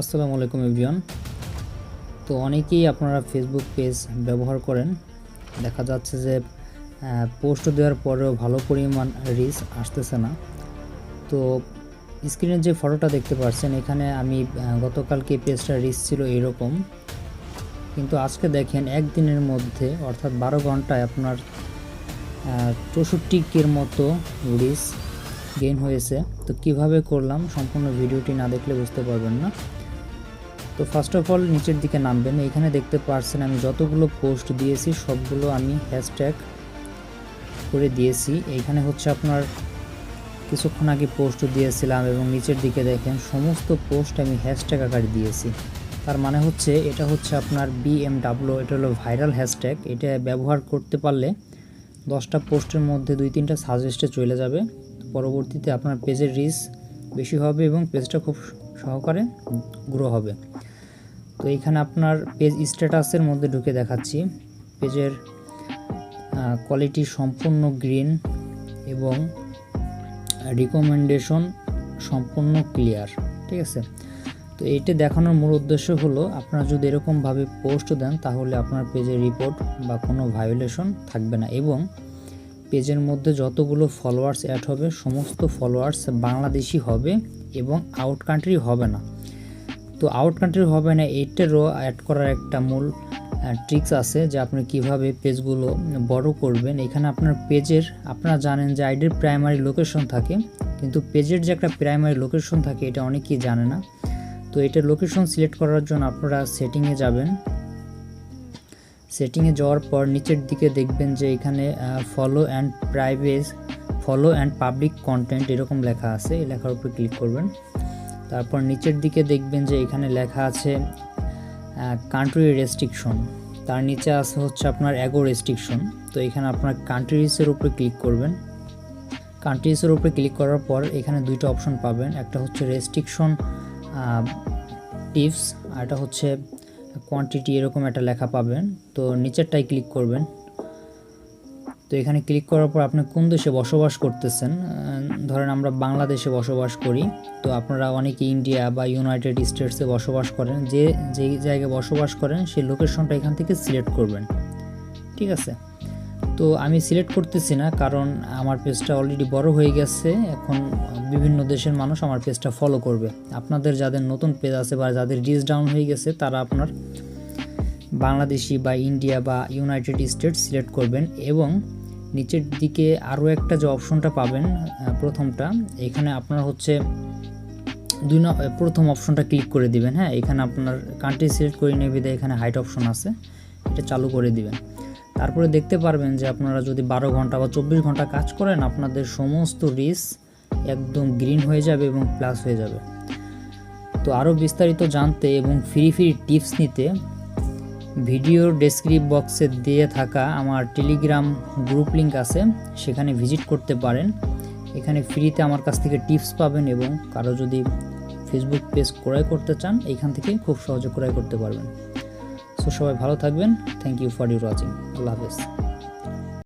আসসালামু আলাইকুম এভরিওয়ান। তো অনেকেই আপনারা ফেসবুক পেজ ব্যবহার করেন। দেখা যাচ্ছে যে পোস্ট দেওয়ার পরেও ভালো পরিমাণ রিচ আসতেছে না। তো স্ক্রিনের যে ফটোটা দেখতে পাচ্ছেন, এখানে আমি গতকালকে পেজটা রিচ ছিল এরকম। কিন্তু আজকে দেখেন, একদিনের মধ্যে, অর্থাৎ বারো ঘন্টায় আপনার চৌষট্টি কের মতো রিচ গেইন হয়েছে। তো কীভাবে করলাম, সম্পূর্ণ ভিডিওটি না দেখলে বুঝতে পারবেন না। তো ফার্স্ট অফ অল নিচের দিকে নামবেন। এখানে দেখতে পারছেন আমি যতগুলো পোস্ট দিয়েছি, সবগুলো আমি হ্যাশট্যাগ করে দিয়েছি। এইখানে হচ্ছে আপনার কিছুক্ষণ আগে পোস্ট দিয়েছিলাম এবং নিচের দিকে দেখেন, সমস্ত পোস্ট আমি হ্যাশট্যাগ আকারে দিয়েছি। তার মানে হচ্ছে এটা হচ্ছে আপনার বিএমডাব্লিউ এটা হলো ভাইরাল হ্যাশট্যাগ এটা ব্যবহার করতে পারলে দশটা পোস্টের মধ্যে দুই তিনটা সাজেস্টে চলে যাবে। পরবর্তীতে আপনার পেজের রিচ বেশি হবে এবং পেজটা খুব সহকারে গ্রো হবে। তো এইখানে আপনার পেজ স্ট্যাটাসের মধ্যে ঢুকে দেখাচ্ছি। পেজের কোয়ালিটি সম্পূর্ণ গ্রিন এবং রিকমেন্ডেশন সম্পূর্ণ ক্লিয়ার ঠিক আছে? তো এইটা দেখানোর মূল উদ্দেশ্য হলো, আপনারা যদি এরকমভাবে পোস্ট দেন, তাহলে আপনার পেজের রিপোর্ট বা কোনো ভায়োলেশন থাকবে না এবং পেজের মধ্যে যতগুলো ফলোয়ার্স অ্যাড হবে, সমস্ত ফলোয়ার্স বাংলাদেশি হবে এবং আউট কান্ট্রি হবে না। তো আউট কান্ট্রি হবে না এইটারও অ্যাড করার একটা মূল ট্রিক্স আছে যে আপনি কীভাবে পেজগুলো বড় করবেন। এখানে আপনার পেজের আপনারা জানেন যে আইডির প্রাইমারি লোকেশন থাকে, কিন্তু পেজের যে একটা প্রাইমারি লোকেশন থাকে, এটা অনেকেই জানে না। তো এটা লোকেশন সিলেক্ট করার জন্য আপনারা সেটিংয়ে যাবেন। সেটিংয়ে যাওয়ার পর নিচের দিকে দেখবেন যে এখানে follow and privacy follow and public content এরকম লেখা আছে, এই লেখার উপর ক্লিক করবেন। তারপর নিচের দিকে দেখবেন যে এখানে লেখা আছে কান্ট্রি রেস্ট্রিকশন তার নিচে আছে হচ্ছে আপনার অ্যাগো রেস্ট্রিকশন তো এখানে আপনার কান্ট্রিজের উপরে ক্লিক করবেন। কান্ট্রিজের উপরে ক্লিক করার পর এখানে দুইটা অপশন পাবেন। একটা হচ্ছে রেস্ট্রিকশন টিপস আর এটা হচ্ছে কোয়ান্টিটি এরকম একটা লেখা পাবেন। তো নিচেরটাই ক্লিক করবেন। তো এখানে ক্লিক করার পর আপনি কোন দেশে বসবাস করতেছেন? ধরেন আমরা বাংলাদেশে বসবাস করি, তো আপনারা অনেকে ইন্ডিয়া বা ইউনাইটেড স্টেটসে বসবাস করেন, যে, যেই জায়গায় বসবাস করেন, সেই লোকেশনটা এখান থেকে সিলেক্ট করবেন। ঠিক আছে? তো আমি সিলেক্ট করতেছি না, কারণ আমার পেজটা অলরেডি বড় হয়ে গেছে, এখন বিভিন্ন দেশের মানুষ আমার পেজটা ফলো করবে। আপনাদের যাদের নতুন পেজ আছে বা যাদের রিচ ডাউন হয়ে গেছে, তারা আপনার বাংলাদেশি বা ইন্ডিয়া বা ইউনাইটেড স্টেটস সিলেক্ট করবেন এবং নিচের দিকে আরও একটা যে অপশনটা পাবেন প্রথমটা, এখানে আপনার হচ্ছে দুই প্রথম অপশনটা ক্লিক করে দিবেন হ্যাঁ? এখানে আপনার কান্ট্রি সিলেক্ট করে নেবে এখানে হাইট অপশন আছে, এটা চালু করে দিবেন। তারপরে দেখতে পারবেন যে আপনারা যদি বারো ঘণ্টা বা চব্বিশ ঘণ্টা কাজ করেন, আপনাদের সমস্ত রিস একদম গ্রিন হয়ে যাবে এবং প্লাস হয়ে যাবে। তো আরও বিস্তারিত জানতে এবং ফ্রি ফ্রি টিপস নিতে ভিডিওর ডেসক্রিপ বক্সে দিয়ে থাকা আমার টেলিগ্রাম গ্রুপ লিঙ্ক আছে, সেখানে ভিজিট করতে পারেন। এখানে ফ্রিতে আমার কাছ থেকে টিপস পাবেন এবং কারও যদি ফেসবুক পেজ ক্রয় করতে চান, এখান থেকে খুব সহজে ক্রয় করতে পারবেন। সো সবাই ভালো থাকবেন। Thank you for your watching আল্লাহ হাফেজ।